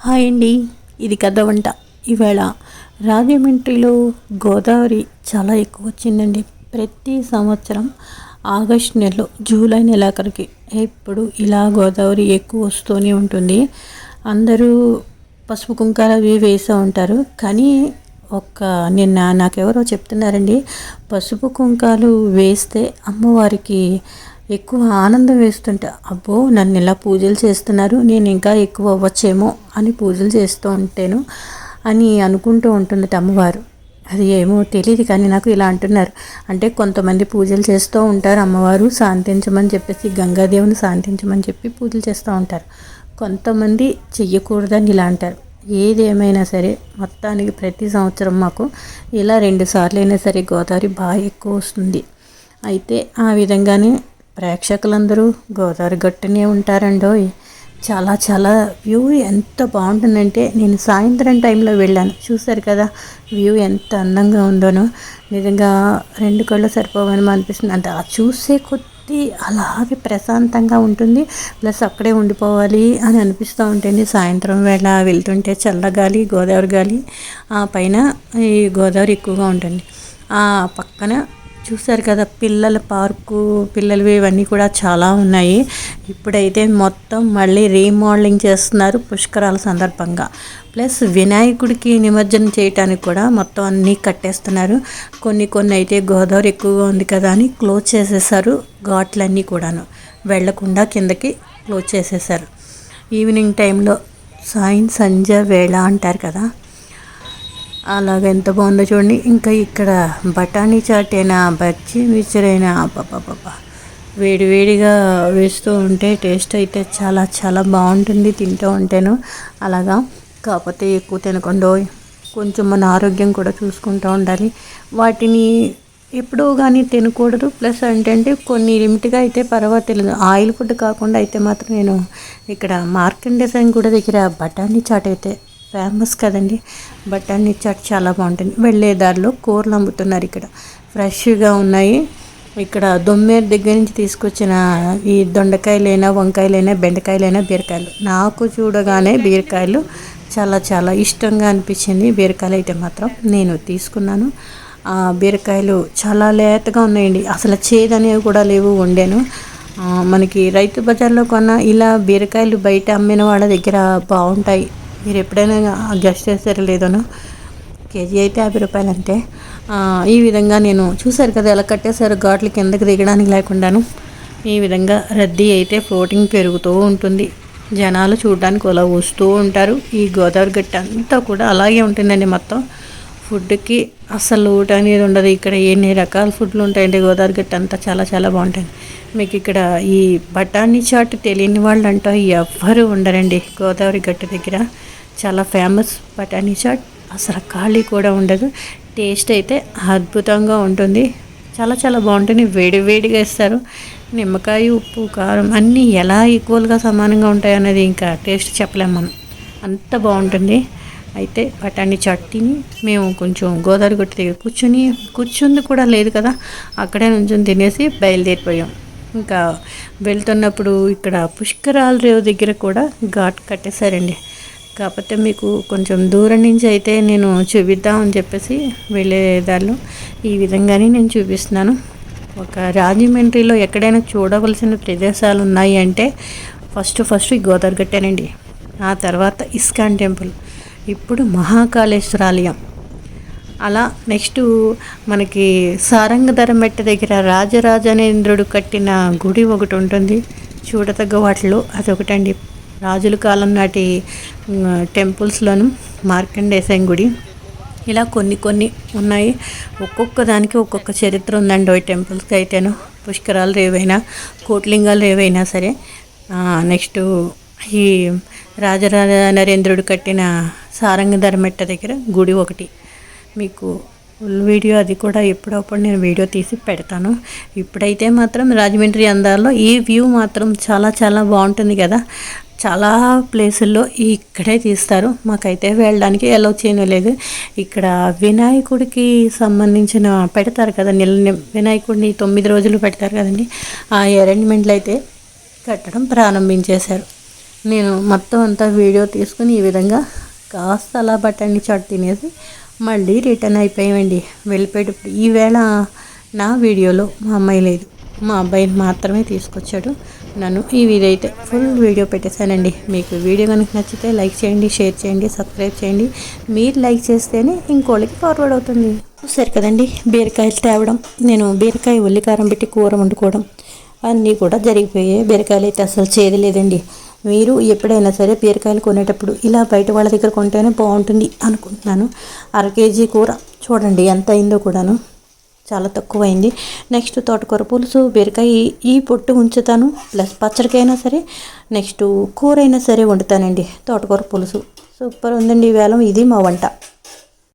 Hi అండి ఇది కథ వంట. ఈవేళ రాజమండ్రిలో గోదావరి చాలా ఎక్కువ వచ్చిందండి. ప్రతి సంవత్సరం ఆగస్ట్ నెలలో జూలై నెలాఖరికి ఎప్పుడు ఇలా గోదావరి ఎక్కువ వస్తూనే ఉంటుంది. అందరూ పసుపు కుంకాలు అవి వేస్తూ ఉంటారు. కానీ ఒక నిన్న నాకెవరో చెప్తున్నారండి పసుపు కుంకాలు వేస్తే అమ్మవారికి ఎక్కువ ఆనందం వేస్తుంటే అబ్బో నన్ను ఇలా పూజలు చేస్తున్నారు నేను ఇంకా ఎక్కువ అవ్వచ్చేమో అని పూజలు చేస్తూ ఉంటాను అని అనుకుంటూ ఉంటుంది అమ్మవారు. అది ఏమో తెలియదు కానీ నాకు ఇలా అంటున్నారు. అంటే కొంతమంది పూజలు చేస్తూ ఉంటారు అమ్మవారు శాంతించమని చెప్పేసి గంగాదేవిని శాంతించమని చెప్పి పూజలు చేస్తూ ఉంటారు. కొంతమంది చెయ్యకూడదని ఇలా అంటారు. ఏది ఏమైనా సరే మొత్తానికి ప్రతి సంవత్సరం మాకు ఇలా రెండు సార్లు అయినా సరే గోదావరి బాగా ఎక్కువ వస్తుంది. అయితే ఆ విధంగానే ప్రేక్షకులందరూ గోదావరి గట్టునే ఉంటారండోయ్. చాలా చాలా వ్యూ ఎంత బాగుంటుందంటే నేను సాయంత్రం టైంలో వెళ్ళాను. చూశారు కదా వ్యూ ఎంత అందంగా ఉందోనో. నిజంగా రెండు కళ్ళు సరిపోవని అనిపిస్తుంది. అంటే ఆ చూసే కొద్దీ అలాగే ప్రశాంతంగా ఉంటుంది. ప్లస్ అక్కడే ఉండిపోవాలి అని అనిపిస్తూ ఉంటుంది సాయంత్రం వేళ వెళ్తుంటే చల్లగాలి గోదావరి గాలి ఆ పైన ఈ గోదావరి ఎక్కువగా ఉంటుంది. ఆ పక్కన చూసారు కదా పిల్లల పార్కు పిల్లలవి ఇవన్నీ కూడా చాలా ఉన్నాయి. ఇప్పుడైతే మొత్తం మళ్ళీ రీమోడలింగ్ చేస్తున్నారు పుష్కరాల సందర్భంగా. ప్లస్ వినాయకుడికి నిమజ్జనం చేయటానికి కూడా మొత్తం అన్నీ కట్టేస్తున్నారు. కొన్ని కొన్ని అయితే గోదావరి ఎక్కువగా ఉంది కదా అని క్లోజ్ చేసేసారు ఘాట్లన్నీ కూడాను. వెళ్ళకుండా కిందకి క్లోజ్ చేసేసారు. ఈవినింగ్ టైంలో సాయం సంజ వేళ అంటారు కదా అలాగ ఎంత బాగుందో చూడండి. ఇంకా ఇక్కడ బఠానీ చాటైనా బజ్జీ మిక్చరైనా అయినా వేడి వేడివేడిగా వేస్తూ ఉంటే టేస్ట్ అయితే చాలా చాలా బాగుంటుంది తింటూ ఉంటాను. అలాగా కాకపోతే ఎక్కువ తినకుండా కొంచెం మన ఆరోగ్యం కూడా చూసుకుంటూ ఉండాలి. వాటిని ఎప్పుడూ కానీ తినకూడదు. ప్లస్ ఏంటంటే కొన్ని లిమిట్గా అయితే పర్వాలేదు. ఆయిల్ ఫుడ్ కాకుండా అయితే మాత్రం నేను ఇక్కడ మార్కండేసన్ కూడా దగ్గర బఠానీ చాట్ అయితే ఫేమస్ కదండి. బఠానీ చాట్ చాలా బాగుంటుంది వెళ్ళే దారిలో కూరలు అమ్ముతున్నారు ఇక్కడ. ఫ్రెష్గా ఉన్నాయి. ఇక్కడ దొమ్మేరు దగ్గర నుంచి తీసుకొచ్చిన ఈ దొండకాయలైనా వంకాయలైనా బెండకాయలైనా బీరకాయలు. నాకు చూడగానే బీరకాయలు చాలా చాలా ఇష్టంగా అనిపించింది. బీరకాయలు అయితే మాత్రం నేను తీసుకున్నాను. ఆ బీరకాయలు చాలా లేతగా ఉన్నాయండి. అసలు చేదనేవి కూడా లేవు వండాను. మనకి రైతు బజార్లో కొన్న ఇలా బీరకాయలు బయట అమ్మిన వాళ్ళ దగ్గర బాగుంటాయి. మీరు ఎప్పుడైనా గెస్ట్ చేస్తారో లేదోనో కేజీ అయితే యాభై రూపాయలు అంటే ఈ విధంగా నేను చూశారు కదా ఎలా కట్టేశారు ఘాట్లు కిందకి దిగడానికి లేకుండాను. ఈ విధంగా రద్దీ అయితే ఫ్లోటింగ్ పెరుగుతూ ఉంటుంది. జనాలు చూడడానికి అలా వస్తూ ఉంటారు. ఈ గోదావరి గట్ట అంతా కూడా అలాగే ఉంటుందండి మొత్తం. ఫుడ్కి అసలు ఊట అనేది ఉండదు. ఇక్కడ ఎన్ని రకాల ఫుడ్లు ఉంటాయండి గోదావరి గట్ట అంతా చాలా చాలా బాగుంటుంది. మీకు ఇక్కడ ఈ బఠానీ చాట్ తెలియని వాళ్ళు అంటూ ఎవ్వరు ఉండరండి గోదావరి గట్ట దగ్గర. చాలా ఫేమస్ బఠానీ చాట్. అసలు ఖాళీ కూడా ఉండదు. టేస్ట్ అయితే అద్భుతంగా ఉంటుంది. చాలా చాలా బాగుంటుంది. వేడి వేడిగా ఇస్తారు. నిమ్మకాయ ఉప్పు కారం అన్నీ ఎలా ఈక్వల్గా సమానంగా ఉంటాయి అనేది ఇంకా టేస్ట్ చెప్పలేము మనం. అంత బాగుంటుంది. అయితే బఠానీ చట్నీని మేము కొంచెం గోదావరి గుట్ట దగ్గర కూర్చొని కూర్చుంది కూడా లేదు కదా. అక్కడే నుంచి తినేసి బయలుదేరిపోయాం. ఇంకా వెళ్తున్నప్పుడు ఇక్కడ పుష్కరాల రేవు దగ్గర కూడా ఘాట్ కట్టేశారండి. కాకపోతే మీకు కొంచెం దూరం నుంచి అయితే నేను చూపిద్దామని చెప్పేసి వెళ్ళేదాళ్ళు ఈ విధంగానే నేను చూపిస్తున్నాను. ఒక రాజమండ్రిలో ఎక్కడైనా చూడవలసిన ప్రదేశాలు ఉన్నాయి అంటే ఫస్ట్ ఫస్ట్ ఈ గోదావరి గట్టేనండి. ఆ తర్వాత ఇస్కాన్ టెంపుల్. ఇప్పుడు మహాకాళేశ్వరాలయం. అలా నెక్స్ట్ మనకి సారంగధర మెట్ట దగ్గర రాజరాజనేంద్రుడు కట్టిన గుడి ఒకటి ఉంటుంది. చూడతగ్గ వాటిలో అదొకటండి. రాజుల కాలం నాటి టెంపుల్స్లోను మార్కండేశం గుడి. ఇలా కొన్ని కొన్ని ఉన్నాయి. ఒక్కొక్క దానికి ఒక్కొక్క చరిత్ర ఉందండి ఈ టెంపుల్స్కి అయితేను. పుష్కరాలు ఏవైనా కోట్లింగాలు ఏవైనా సరే. నెక్స్ట్ ఈ రాజరాజ నరేంద్రుడు కట్టిన సారంగధర్మెట్ట దగ్గర గుడి ఒకటి. మీకు ఫుల్ వీడియో అది కూడా ఎప్పుడప్పుడు నేను వీడియో తీసి పెడతాను. ఇప్పుడైతే మాత్రం రాజమండ్రి అందాల్లో ఈ వ్యూ మాత్రం చాలా చాలా బాగుంటుంది కదా. చాలా ప్లేసుల్లో ఇక్కడే తీస్తారు. మాకైతే వెళ్ళడానికి ఎలా చేయలేదు ఇక్కడ వినాయకుడికి సంబంధించిన పెడతారు కదా నిల వినాయకుడిని తొమ్మిది రోజులు పెడతారు కదండి. ఆ అరేంజ్మెంట్లు అయితే కట్టడం ప్రారంభించేశారు. నేను మొత్తం అంతా వీడియో తీసుకుని ఈ విధంగా కాస్త అలా బట్టని చాట్ తినేసి మళ్ళీ రిటర్న్ అయిపోయామండి. వెళ్ళిపోయేటప్పుడు ఈవేళ నా వీడియోలో మా అమ్మాయి లేదు. మా అబ్బాయిని మాత్రమే తీసుకొచ్చాడు. నన్ను ఈ వీడియో అయితే ఫుల్ వీడియో పెట్టేశానండి. మీకు వీడియో కనుక నచ్చితే లైక్ చేయండి షేర్ చేయండి సబ్స్క్రైబ్ చేయండి. మీరు లైక్ చేస్తేనే ఇంకోళ్ళకి ఫార్వర్డ్ అవుతుంది. సరే కదండి? బీరకాయలు తేవడం నేను బీరకాయ ఉల్లికారం పెట్టి కూర వండుకోవడం అన్నీ కూడా జరిగిపోయాయి. బీరకాయలు అయితే అసలు చేయలేదండి మీరు ఎప్పుడైనా సరే బీరకాయలు కొనేటప్పుడు ఇలా బయట వాళ్ళ దగ్గర కొంటేనే బాగుంటుంది అనుకుంటున్నాను. అర కేజీ కూర చూడండి ఎంత అయిందో కూడాను. చాలా తక్కువైంది. నెక్స్ట్ తోటకూర పులుసు బీరకాయ ఈ పొట్టు ఉంచుతాను. ప్లస్ పచ్చడికైనా సరే నెక్స్ట్ కూర అయినా సరే వండుతానండి తోటకూర పులుసు. సూపర్ ఉందండి వేలం ఇది మా వంట.